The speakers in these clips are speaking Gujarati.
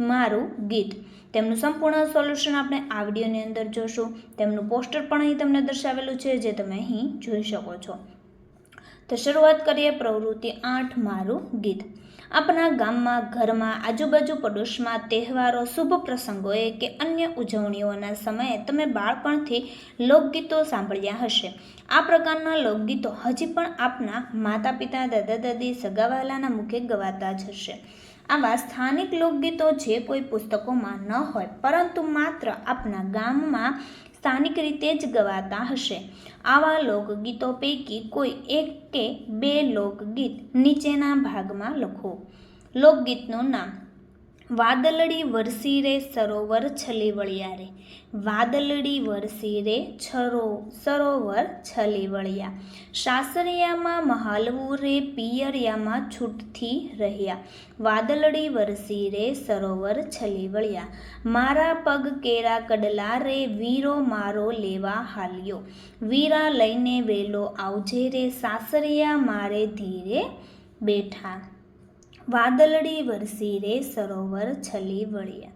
મારું ગીત. તેમનું સંપૂર્ણ સોલ્યુશન આપણે આ વિડીયોની અંદર જોશું. તેમનું પોસ્ટર પણ અહીં તમને દર્શાવેલું છે, જે તમે અહીં જોઈ શકો છો. તો શરૂઆત કરીએ પ્રવૃત્તિ આઠ, મારું ગીત. આપણા ગામમાં, ઘરમાં, આજુબાજુ પડોશમાં તહેવારો, શુભ પ્રસંગોએ કે અન્ય ઉજવણીઓના સમયે તમે બાળપણથી લોકગીતો સાંભળ્યા હશે. આ પ્રકારના લોકગીતો હજી પણ આપના માતા પિતા દાદા દાદી સગાવાલાના મુખે ગવાતા જ હશે. આવા સ્થાનિક લોકગીતો જે કોઈ પુસ્તકોમાં ન હોય, પરંતુ માત્ર આપના ગામમાં સ્થાનિક રીતે જ ગવાતા હશે. આવા લોકગીતો પૈકી કોઈ એક કે બે લોકગીત નીચેના ભાગમાં લખો. લોકગીતનું નામ વાદળડી વરસી રે સરોવર છલી વળ્યા રે વાદળડી વરસી રે છરો, સરોવર છલી વળ્યા. સાસરિયામાં મહાલવું રે પિયરિયામાં છૂટથી રહ્યા. વાદળડી વરસી રે સરોવર છલી વળ્યા. મારા પગ કેરા કડલા રે, વીરો મારો લેવા હાલ્યો. વીરા લઈને વેલો આવજે રે, સાસરિયા મારે ધીરે બેઠા. વાદળડી વરસી રે સરોવર છલી વળ્યા.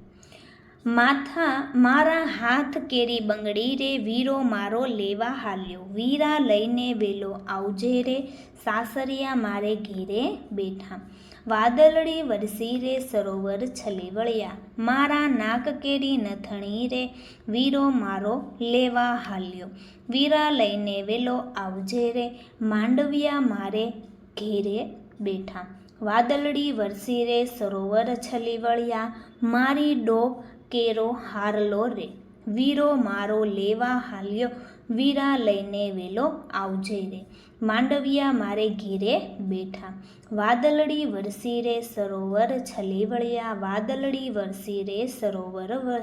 માથા, મારા હાથ કેરી બંગડી રે, વીરો મારો લેવા હાલ્યો. વીરા લઈને વેલો આવજે રે, સાસરિયા મારે ઘેરે બેઠા. વાદળડી વરસી રે સરોવર છલી વળ્યા. મારા નાક કેરી નથણી રે, વીરો મારો લેવા હાલ્યો. વીરા લઈને વેલો આવજે રે, માંડવિયા મારે ઘેરે બેઠા. વાદળડી વરસી રે સરોવર છલી વળ્યા, મારી ડો કેરો હારલો રે. વીરો મારો લેવા હાલ્યો, વીરા લઈને વેલો આવજે રે. માંડવિયા મારે ઘેરે બેઠા. વાદળડી વરસી રે સરોવર છલી વળ્યા વાદળડી વરસી રે સરોવર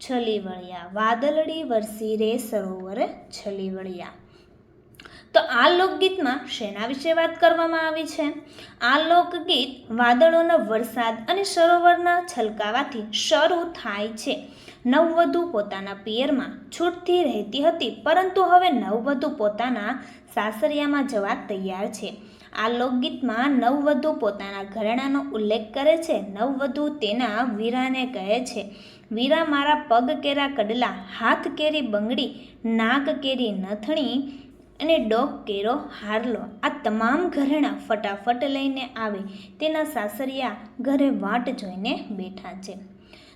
છલી વળ્યા વાદળડી વરસી રે સરોવર છલી વળ્યા. તો આ લોકગીતમાં શેના વિશે વાત કરવામાં આવી છે? આ લોકગીત વાદળોનો વરસાદ અને સરોવરના છલકાવાથી શરૂ થાય છે. નવવધુ પોતાના પિયરમાં છૂટથી રહેતી હતી, પરંતુ હવે નવવધુ પોતાના સાસરિયામાં જવા તૈયાર છે. આ લોકગીતમાં નવવધુ પોતાના ઘરેણાનો ઉલ્લેખ કરે છે. નવવધુ તેના વીરાને કહે છે, વીરા મારા પગ કેરા કડલા, હાથ કેરી બંગડી, નાક કેરી નથણી અને ડોક કેરો હારલો. આ તમામ ઘરેણાં ફટાફટ લઈને આવે. તેના સાસરિયા ઘરે વાટ જોઈને બેઠા છે.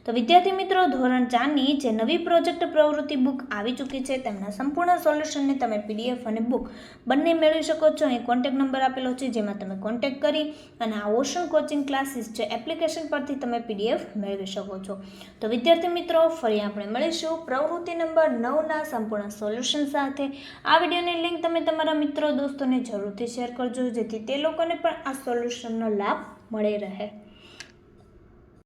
તો વિદ્યાર્થી મિત્રો, ધોરણ ચારની જે નવી પ્રોજેક્ટ પ્રવૃત્તિ બુક આવી ચૂકી છે, તેમના સંપૂર્ણ સોલ્યુશનને તમે પીડીએફ અને બુક બંને મેળવી શકો છો. અહીં કોન્ટેક નંબર આપેલો છે, જેમાં તમે કોન્ટેક કરી અને આ ઓશન કોચિંગ ક્લાસીસ છે એપ્લિકેશન પરથી તમે પીડીએફ મેળવી શકો છો. તો વિદ્યાર્થી મિત્રો, ફરી આપણે મળીશું પ્રવૃત્તિ નંબર નવના સંપૂર્ણ સોલ્યુશન સાથે. આ વિડીયોની લિંક તમે તમારા મિત્રો, દોસ્તોને જરૂરથી શેર કરજો, જેથી તે લોકોને પણ આ સોલ્યુશનનો લાભ મળી રહે.